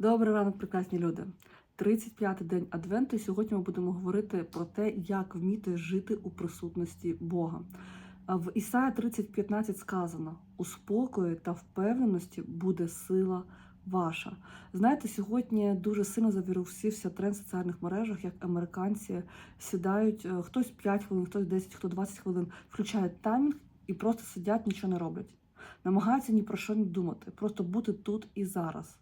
Добрий ранок, прекрасні люди. 35-й день Адвенту. і Сьогодні ми будемо говорити про те, як вміти жити у присутності Бога. В Ісая 30.15 сказано: у спокої та впевненості буде сила ваша. Знаєте, сьогодні дуже сильно завірусився тренд в соціальних мережах, як американці сідають е, хтось 5 хвилин, хтось 10, хто 20 хвилин, включають таймінг і просто сидять, нічого не роблять. Намагаються ні про що не думати, просто бути тут і зараз.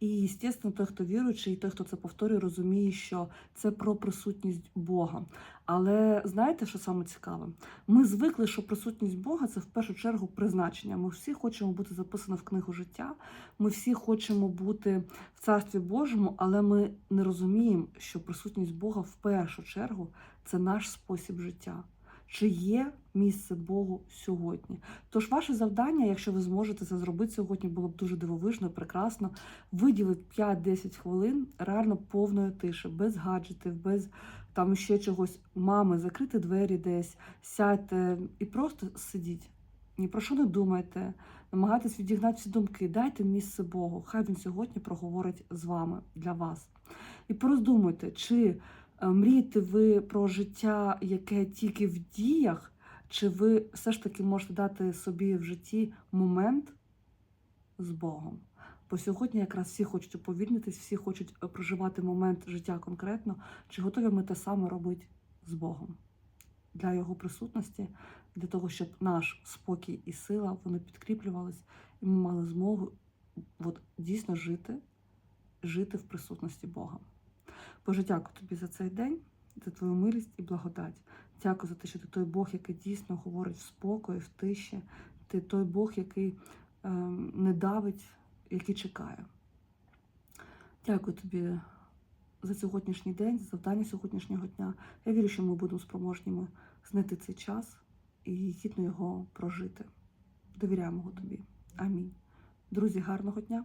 І, звісно, той, хто віруючий, і той, хто це повторює, розуміє, що це про присутність Бога. Але знаєте, що саме цікаве? Ми звикли, що присутність Бога це в першу чергу призначення. Ми всі хочемо бути записані в книгу життя. Ми всі хочемо бути в царстві Божому, але ми не розуміємо, що присутність Бога в першу чергу це наш спосіб життя. Чи є місце Богу сьогодні? Тож ваше завдання, якщо ви зможете це зробити сьогодні, було б дуже дивовижно, прекрасно. Виділити 5-10 хвилин реально повної тиші, без гаджетів, без там ще чогось. Мами, закрити двері десь, сядьте і просто сидіть. Ні про що не думайте, намагайтесь відігнати всі думки, дайте місце Богу. Хай він сьогодні проговорить з вами для вас. І пороздумуйте, чи мрієте ви про життя, яке тільки в діях, чи ви все ж таки можете дати собі в житті момент з Богом? Бо сьогодні якраз всі хочуть уповільнитись, всі хочуть е, проживати момент життя конкретно. Чи готові ми те саме робити з Богом для Його присутності, для того, щоб наш спокій і сила вони підкріплювались, і ми мали змогу от, дійсно жити, жити в присутності Бога. Боже, дякую тобі за цей день, за твою милість і благодать. Дякую за те, що ти той Бог, який дійсно говорить в спокої, в тиші. Ти той Бог, який е, не давить, який чекає. Дякую тобі за сьогоднішній день, за завдання сьогоднішнього дня. Я вірю, що ми будемо спроможніми знайти цей час і гідно його прожити. Довіряємо тобі. Амінь. Друзі, гарного дня!